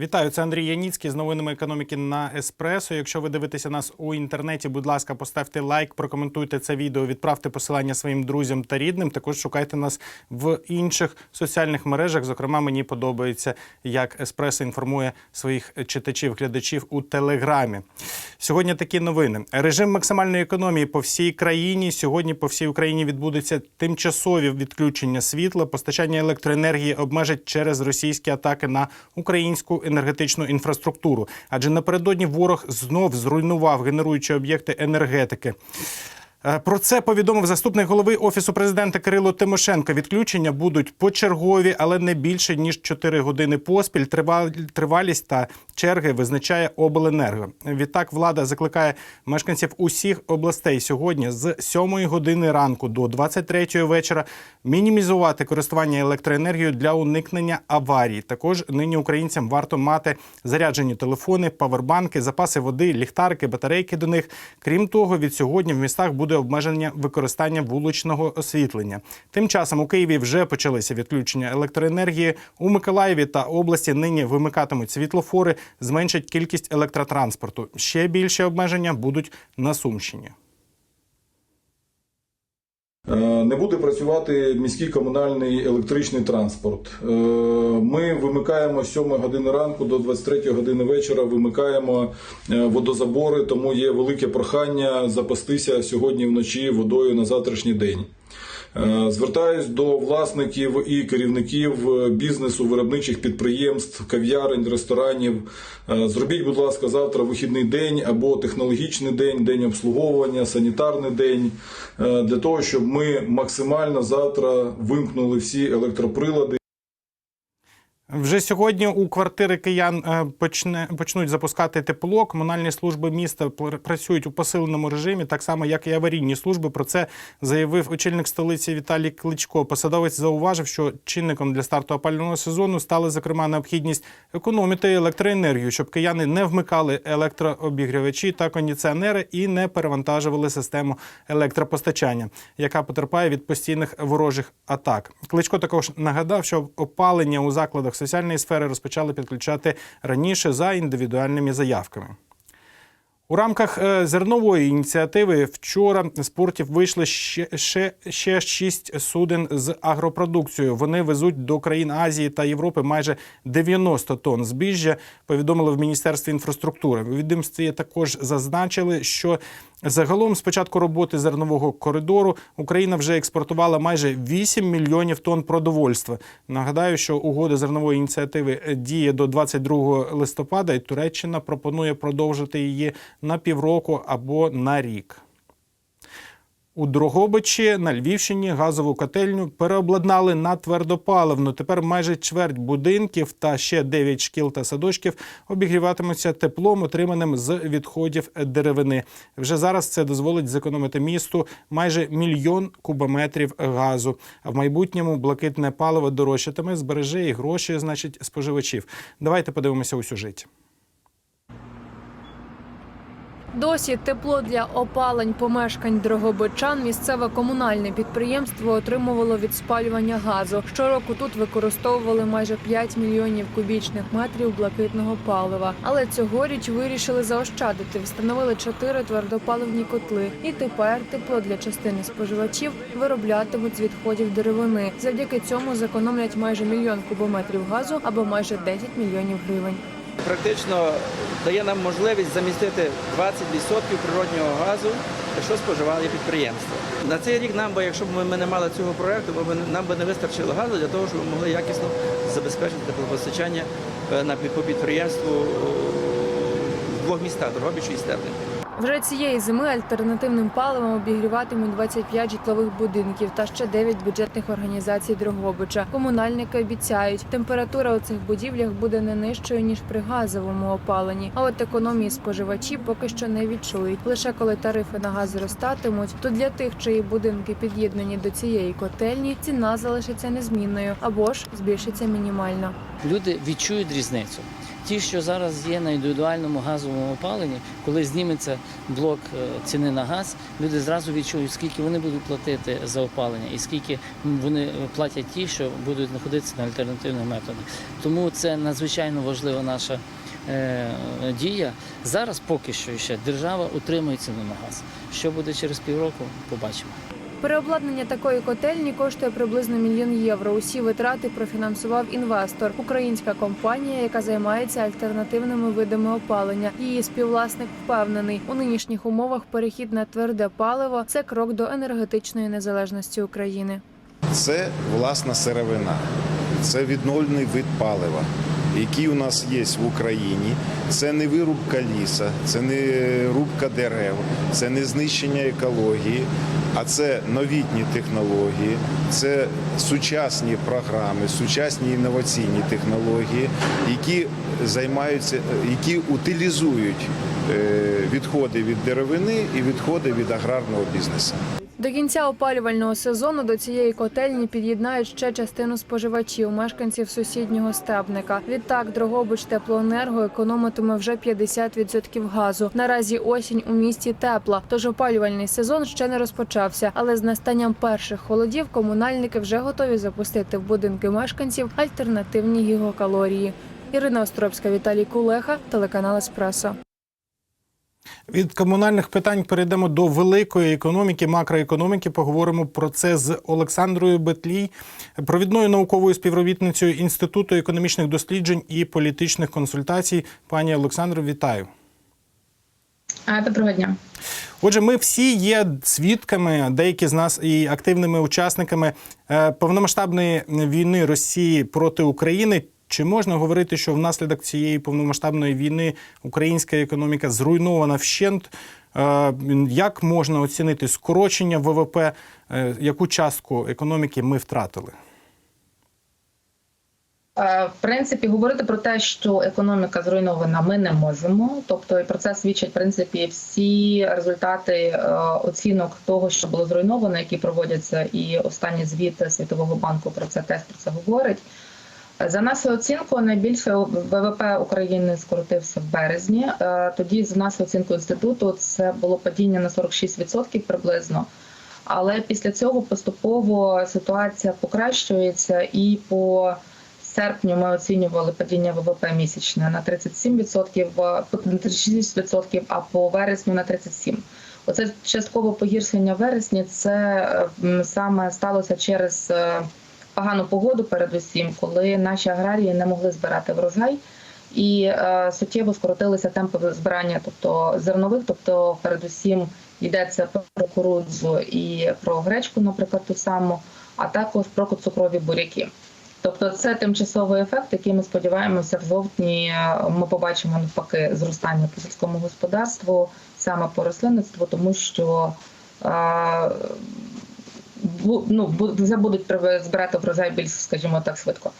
Вітаю, це Андрій Яніцький з новинами економіки на Еспресо. Якщо ви дивитеся нас у інтернеті, будь ласка, поставте лайк, прокоментуйте це відео, відправте посилання своїм друзям та рідним. Також шукайте нас в інших соціальних мережах. Зокрема, мені подобається, як Еспресо інформує своїх читачів, глядачів у Телеграмі. Сьогодні такі новини. Режим максимальної економії по всій країні. Сьогодні по всій Україні відбудуться тимчасові відключення світла. Постачання електроенергії обмежать через російські атаки на українську енергетичну інфраструктуру. Адже напередодні ворог знов зруйнував генеруючі об'єкти енергетики. Е, Про це повідомив заступник голови офісу президента Кирило Тимошенко. Відключення будуть почергові, але не більше ніж 4 години поспіль. Тривал- Тривалість та черги визначає обленерго. Відтак влада закликає мешканців усіх областей сьогодні з 7 години ранку до 23 вечора мінімізувати користування електроенергією для уникнення аварій. Також нині українцям варто мати заряджені телефони, павербанки, запаси води, ліхтарики, батарейки до них. Крім того, від сьогодні в містах буде обмеження використання вуличного освітлення. Тим часом у Києві вже почалися відключення електроенергії. У Миколаєві та області нині вимикатимуть світлофори, зменшать кількість електротранспорту. Ще більше обмеження будуть на Сумщині. Е, Не буде працювати міський комунальний електричний транспорт. Е, Ми вимикаємо з 7 години ранку до 23 години вечора. Вимикаємо е, водозабори, тому є велике прохання запастися сьогодні вночі водою на завтрашній день. Е, Звертаюсь до власників і керівників е, бізнесу, виробничих підприємств, кав'ярень, ресторанів. Е, Зробіть, будь ласка, завтра вихідний день або технологічний день, день обслуговування, санітарний день для того, щоб ми максимально завтра вимкнули всі електроприлади. Вже сьогодні у квартири киян е, почне почнуть запускати тепло. Комунальні служби міста пр- працюють у посиленому режимі, так само як і аварійні служби. Про це заявив очільник столиці Віталій Кличко. Посадовець зауважив, що чинником для старту опалювального сезону стали зокрема необхідність економити електроенергію, щоб кияни не вмикали електрообігрівачі та кондиціонери і не перевантажували систему електропостачання, яка потерпає від постійних ворожих атак. Кличко також нагадав, що опалення у закладах соціальної сфери розпочали підключати раніше за індивідуальними заявками. У рамках е, зернової ініціативи вчора з портів вийшли ще, ще, ще шість суден з агропродукцією. Вони везуть до країн Азії та Європи майже 90 тонн збіжжя. Повідомили в міністерстві інфраструктури. У відомстві також зазначили, що загалом з початку роботи зернового коридору Україна вже експортувала майже 8 мільйонів тонн продовольства. Нагадаю, що угода зернової ініціативи діє до 22 листопада, і Туреччина пропонує продовжити її на півроку або на рік. У Дрогобичі на Львівщині газову котельню переобладнали на твердопаливну. Тепер майже чверть будинків та ще 9 шкіл та садочків обігріватимуться теплом, отриманим з відходів деревини. Вже зараз це дозволить зекономити місту майже мільйон кубометрів газу. А в майбутньому блакитне паливо дорожчатиме, збереже і гроші, значить, споживачів. Давайте подивимося у сюжеті. Досі тепло для опалень помешкань Дрогобичан місцеве комунальне підприємство отримувало від спалювання газу. Щороку тут використовували майже 5 мільйонів кубічних метрів блакитного палива. Але цьогоріч вирішили заощадити. Встановили чотири твердопаливні котли. І тепер тепло для частини споживачів вироблятимуть з відходів деревини. Завдяки цьому зекономлять майже мільйон кубометрів газу або майже 10 мільйонів гривень. Практично дає нам можливість замістити 20% природнього газу, що споживали підприємства. На цей рік нам би, якщо б ми не мали цього проекту, нам би не вистачило газу для того, щоб ми могли якісно забезпечити теплопостачання е, по підприємству в двох містах Дрогобичу і Стерлін. Вже цієї зими альтернативним паливом обігріватимуть 25 житлових будинків та ще 9 бюджетних організацій Дрогобича. Комунальники обіцяють, температура у цих будівлях буде не нижчою ніж при газовому опаленні. А от економії споживачі поки що не відчують. Лише коли тарифи на газ зростатимуть, то для тих, чиї будинки під'єднані до цієї котельні, ціна залишиться незмінною або ж збільшиться мінімально. люди відчують різницю. Ті, що зараз є на індивідуальному газовому опаленні, коли зніметься блок е, ціни на газ, люди зразу відчують, скільки вони будуть платити за опалення і скільки вони платять ті, що будуть знаходитися на альтернативних методах. Тому це надзвичайно важлива наша е, дія. Зараз поки що ще держава утримує ціну на газ. Що буде через півроку, побачимо. Переобладнання такої котельні коштує приблизно мільйон євро. Усі витрати профінансував інвестор, українська компанія, яка займається альтернативними видами опалення. Її співвласник впевнений, у нинішніх умовах перехід на тверде паливо це крок до енергетичної незалежності України. Це власна сировина, це відновлений вид палива, який у нас є в Україні. Це не вирубка ліса, це не рубка дерев, це не знищення екології, а це новітні технології, це сучасні програми, сучасні інноваційні технології, які займаються, які утилізують е, відходи від деревини і відходи від аграрного бізнесу. До кінця опалювального сезону до цієї котельні під'єднають ще частину споживачів, мешканців сусіднього стебника. Відтак Дрогобич теплоенерго економитиме вже 50% газу. Наразі осінь у місті тепла, тож опалювальний сезон ще не розпочався. Але з настанням перших холодів комунальники вже готові запустити в будинки мешканців альтернативні гігокалорії. Ірина Островська, Віталій Кулеха, телеканал Еспресо. Від комунальних питань перейдемо до великої економіки, макроекономіки. Поговоримо про це з Олександрою Бетлій, провідною науковою співробітницею Інституту економічних досліджень і політичних консультацій. Пані Олександро, вітаю. Доброго дня. Отже, ми всі є свідками, деякі з нас і активними учасниками е, повномасштабної війни Росії проти України. Чи можна говорити, що внаслідок цієї повномасштабної війни українська економіка зруйнована вщент? Е, Як можна оцінити скорочення ВВП? Е, Яку частку економіки ми втратили? Е, В принципі, говорити про те, що економіка зруйнована, ми не можемо. Тобто, про це свідчать в принципі всі результати оцінок того, що було зруйновано, які проводяться, і останній звіт Світового банку про це теж про це говорить. За нашою оцінкою, найбільше ВВП України скоротився в березні. Е, Тоді, за нашою оцінкою інституту, це було падіння на 46% приблизно. Але після цього поступово ситуація покращується, і по серпню ми оцінювали падіння ВВП місячне на 37%, а- на 36%, а по вересню на 37%. Оце часткове погіршення вересні. Це е, саме сталося через е, погану погоду, передусім, коли наші аграрії не могли збирати врожай. І е, суттєво скоротилися темпи збирання, тобто зернових, тобто передусім йдеться про кукурудзу і про гречку, наприклад, ту саму, а також про цукрові буряки. Тобто це тимчасовий ефект, який ми сподіваємося в жовтні е, ми побачимо навпаки зростання по сільському господарству, саме по рослинництву, тому що е, ну, вже будуть збирати врожай більш, скажімо так, швидко.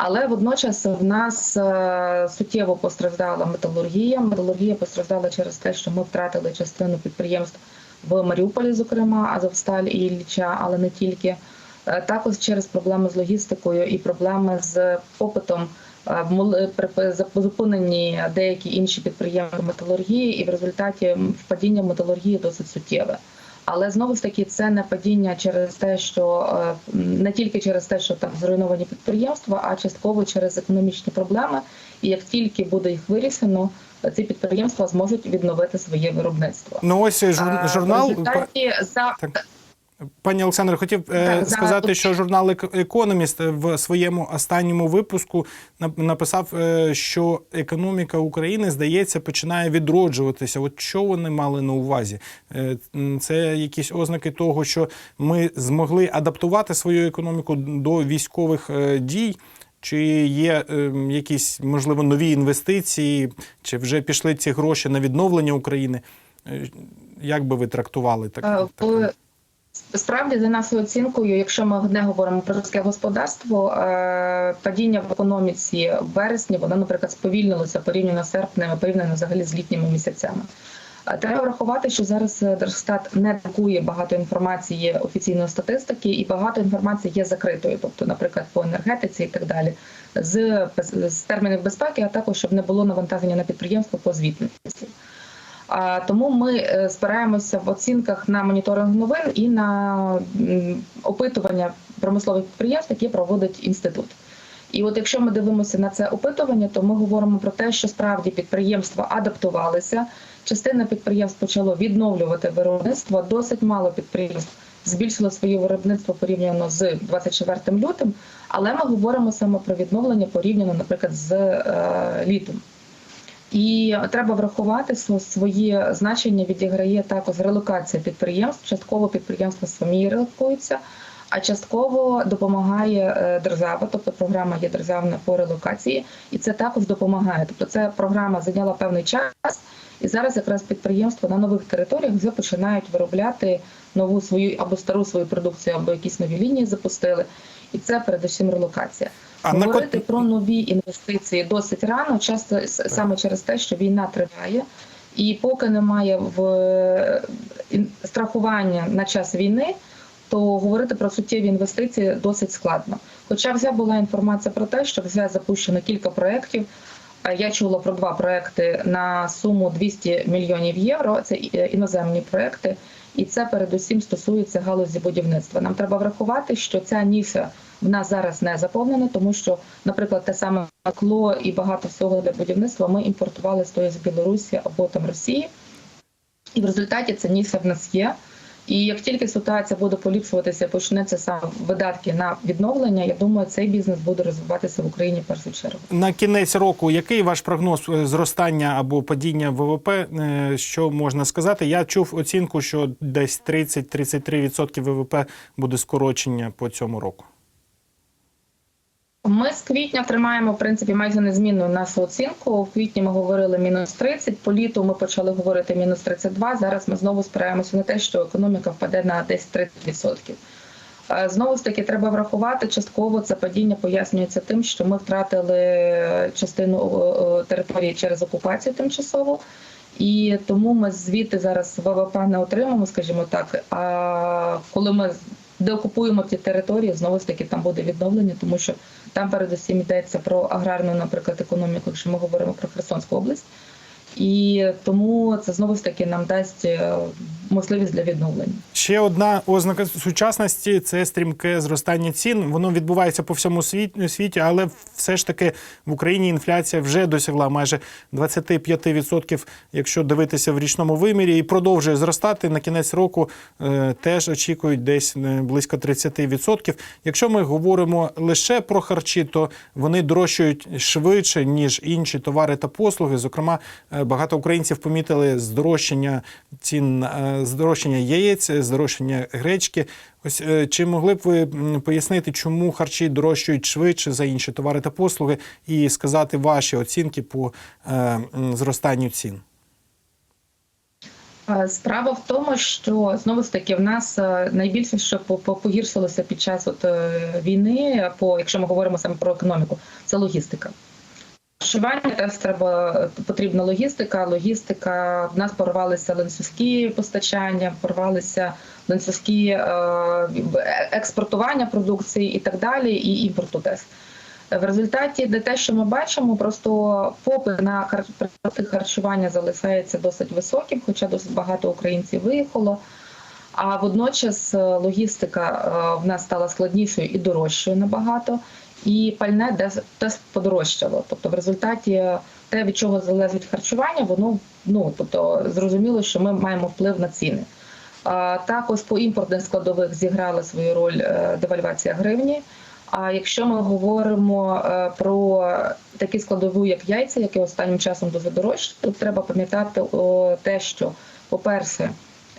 Але водночас в нас е, суттєво постраждала металургія. Металургія постраждала через те, що ми втратили частину підприємств в Маріуполі, зокрема Азовсталь і Ілліча, але не тільки. Е, Також через проблеми з логістикою і проблеми з попитом е, зупинені деякі інші підприємства металургії, і в результаті впадіння металургії досить суттєве. Але знову ж таки це не падіння через те, що е, не тільки через те, що там зруйновані підприємства, а частково через економічні проблеми. І як тільки буде їх вирішено, е, ці підприємства зможуть відновити своє виробництво. Ну ось журнал... А, в результаті за Так. Пані Олександре, хотів е, Так, за- сказати, що журнал «Ек- Економіст в своєму останньому випуску написав, е, що економіка України, здається, починає відроджуватися. От що вони мали на увазі? Е, Це якісь ознаки того, що ми змогли адаптувати свою економіку до військових е, дій. Чи є е, якісь можливо нові інвестиції, чи вже пішли ці гроші на відновлення України? Е, Як би ви трактували таке? Справді, за нашою оцінкою, якщо ми не говоримо про людське господарство, е, падіння в економіці в вересні, воно, наприклад, сповільнилося порівняно з серпнем, порівняно взагалі з літніми місяцями. Треба врахувати, що зараз е, Держстат не друкує багато інформації офіційної статистики, і багато інформації є закритою, тобто, наприклад, по енергетиці і так далі, з, з термінів безпеки, а також щоб не було навантаження на підприємство по звітності. Тому ми е, спираємося в оцінках на моніторинг новин і на опитування промислових підприємств, які проводить інститут. І от якщо ми дивимося на це опитування, то ми говоримо про те, що справді підприємства адаптувалися. Частина підприємств почало відновлювати виробництво. Досить мало підприємств збільшило своє виробництво порівняно з 24 лютим. Але ми говоримо саме про відновлення порівняно, наприклад, з е, літом. І треба врахувати, своє значення відіграє також релокація підприємств. Частково підприємства самі релокуються, а частково допомагає е, держава, тобто програма є державна по релокації, і це також допомагає. Тобто, ця програма зайняла певний час, і зараз якраз підприємства на нових територіях вже починають виробляти нову свою або стару свою продукцію, або якісь нові лінії запустили. І це передусім релокація. А Говорити кот- про нові інвестиції досить рано, часто саме через те, що війна триває, і поки немає в е, страхування на час війни, то говорити про суттєві інвестиції досить складно. Хоча вже була інформація про те, що вже запущено кілька проєктів. Е, Я чула про два проекти на суму 200 мільйонів євро. Це е, іноземні проекти, і це передусім стосується галузі будівництва. Нам треба врахувати, що ця ніша в нас зараз не заповнена, тому що, наприклад, те саме скло і багато всього для будівництва ми імпортували з тої з Білорусі або там Росії, і в результаті ця ніша в нас є. І як тільки ситуація буде поліпшуватися, почнеться саме видатки на відновлення. Я думаю, цей бізнес буде розвиватися в Україні першу чергу. На кінець року, який ваш прогноз е, зростання або падіння ВВП? е, Що можна сказати? Я чув оцінку, що десь 30-33% ВВП буде скорочення по цьому року. Ми з квітня тримаємо в принципі майже незмінну нашу оцінку. В квітні ми говорили мінус 30, по літу ми почали говорити мінус 32. Зараз ми знову спираємося на те, що економіка впаде на десь 30%. Е, Знову ж таки, треба врахувати частково це падіння пояснюється тим, що ми втратили частину е, е, території через окупацію тимчасово, і тому ми звідти зараз ВВП не отримаємо, скажімо так. А коли ми деокупуємо ті території, знову ж таки там буде відновлення, тому що там передусім йдеться про аграрну, наприклад, економіку, якщо ми говоримо про Херсонську область. І тому це знову ж таки нам дасть е, можливість для відновлення. Ще одна ознака сучасності це стрімке зростання цін. Воно відбувається по всьому світ- світі, але все ж таки в Україні інфляція вже досягла майже 25%, якщо дивитися в річному вимірі, і продовжує зростати. На кінець року е, теж очікують десь е, близько 30%. Якщо ми говоримо лише про харчі, то вони дорожчають швидше ніж інші товари та послуги. Зокрема, е, багато українців помітили здорожчання цін, е, здорожчання яєць, здорожчання гречки. Ось е, чи могли б ви пояснити, чому харчі дорожчають швидше за інші товари та послуги, і сказати ваші оцінки по е, зростанню цін? Е, Справа в тому, що знову ж таки в нас найбільше, що по- по- погіршилося під час от війни, по якщо ми говоримо саме про економіку, це логістика. Харчування теж треба потрібна логістика. Логістика в нас порвалися ланцюжки постачання, порвалися ланцюжки е, експортування продукції і так далі, і імпорту теж. В результаті де те, що ми бачимо, просто попит на хар- харчування залишається досить високим, хоча досить багато українців виїхало. А водночас е, логістика е, в нас стала складнішою і дорожчою набагато, і пальне десь подорожчало. Тобто, в результаті те, від чого залежить харчування, воно ну тобто зрозуміло, що ми маємо вплив на ціни. А також по імпортних складових зіграла свою роль е, девальвація гривні. А якщо ми говоримо е, про такі складові, як яйця, які останнім часом дуже дорожчі, то треба пам'ятати те, що, по-перше,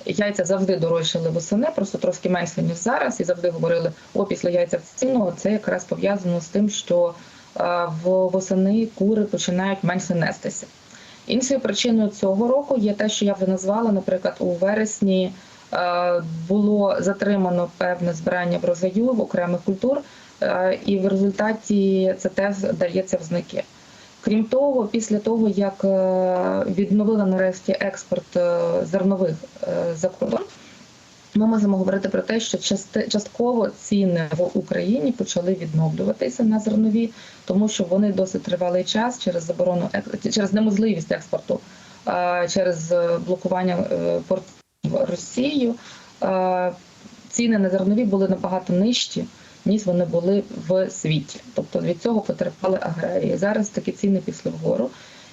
яйця завжди дорожчали восени, просто трошки менше, ніж зараз, і завжди говорили, о, після яйця вцінного, це якраз пов'язано з тим, що е, в восени кури починають менше нестися. Іншою причиною цього року є те, що я вже назвала, наприклад, у вересні е, було затримано певне збирання врожаю в окремих культур, е, і в результаті це теж дається в знаки. Крім того, після того як е, відновили нарешті експорт е, зернових е, за кордон, ми можемо говорити про те, що частково ціни в Україні почали відновлюватися на зернові, тому що вони досить тривалий час через заборону через неможливість експорту, через блокування портів Росією. Ціни на зернові були набагато нижчі, ніж вони були в світі. Тобто від цього потерпали аграрії. Зараз такі ціни пішли вгору.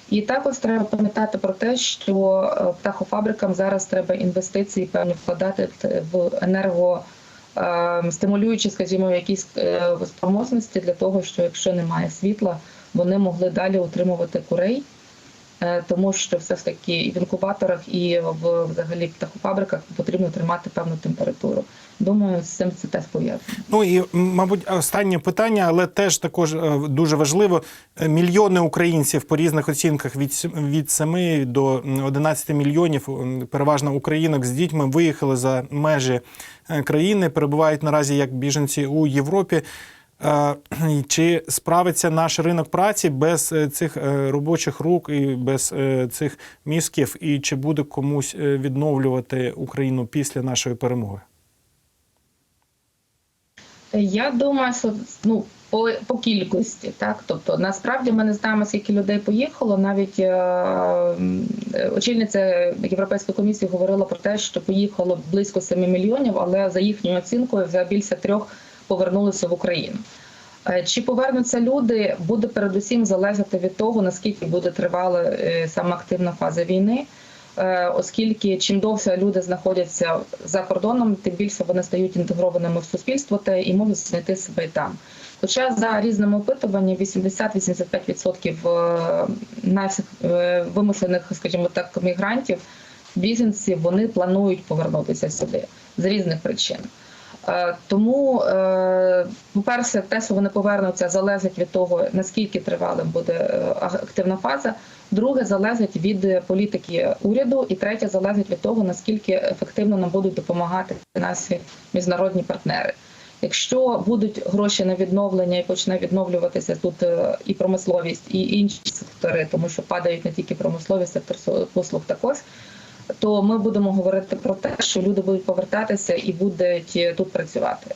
І також треба пам'ятати про те, що е, птахофабрикам зараз треба інвестиції певні вкладати в- енерго. е, Стимулюючи, скажімо, якісь е, спроможності для того, що якщо немає світла, вони могли далі утримувати курей, тому що все ж таки в інкубаторах, і в взагалі птахофабриках потрібно тримати певну температуру. Думаю, з цим це теж пов'язано. Ну і мабуть, останнє питання, але теж також е, дуже важливо. Е, Мільйони українців по різних оцінках від від 7 до м, 11 мільйонів, переважно українок з дітьми, виїхали за межі е, країни, перебувають наразі як біженці у Європі. Чи справиться наш ринок праці без е, цих е, робочих рук і без е, цих мізків, і чи буде комусь відновлювати Україну після нашої перемоги? Я думаю, що ну по, по кількості, так тобто насправді ми не знаємо, скільки людей поїхало. Навіть е, очільниця Європейської комісії говорила про те, що поїхало близько 7 мільйонів, але за їхньою оцінкою вже більше трьох повернулися в Україну. Е, Чи повернуться люди, буде передусім залежати від того, наскільки буде тривала е, саме активна фаза війни. Е, Оскільки чим довше люди знаходяться за кордоном, тим більше вони стають інтегрованими в суспільство та і можуть знайти себе і там. Хоча за різними опитуваннями 80-85% е, наших вимушених, скажімо так, мігрантів, біженців, вони планують повернутися сюди з різних причин. Е, Тому, е, по-перше, те, що вони повернуться, залежить від того, наскільки тривалим буде е, активна фаза. Друге залежить від політики уряду, і третє залежить від того, наскільки ефективно нам будуть допомагати наші міжнародні партнери. Якщо будуть гроші на відновлення і почне відновлюватися тут і промисловість, і інші сектори, тому що падають не тільки промисловість, сектор послуг також то ми будемо говорити про те, що люди будуть повертатися і будуть е, тут працювати.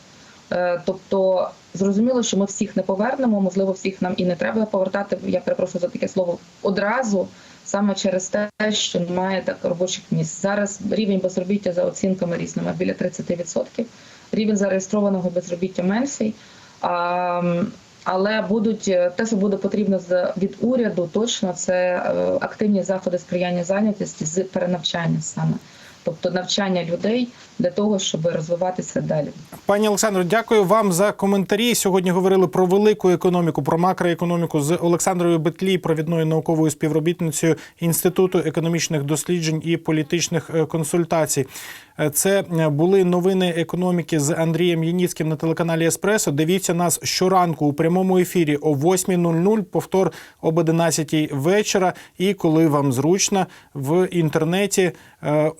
Е, Тобто, зрозуміло, що ми всіх не повернемо, можливо, всіх нам і не треба повертати. Я перепрошую за таке слово одразу, саме через те, що немає так робочих місць. Зараз рівень безробіття за оцінками різними біля 30%. Рівень зареєстрованого безробіття менший. Але будуть е, те, що буде потрібно від уряду, точно це е, активні заходи сприяння зайнятості з перенавчання саме, тобто навчання людей для того, щоб розвиватися далі. Пані Олександро, дякую вам за коментарі. Сьогодні говорили про велику економіку, про макроекономіку з Олександрою Бетлій, провідною науковою співробітницею Інституту економічних досліджень і політичних е, консультацій. Е, Це е, були новини економіки з Андрієм Яніцьким на телеканалі Еспресо. Дивіться нас щоранку у прямому ефірі о 8.00, повтор об 11 вечора. І коли вам зручно в інтернеті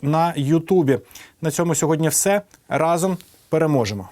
на Ютубі. На цьому сьогодні все разом переможемо.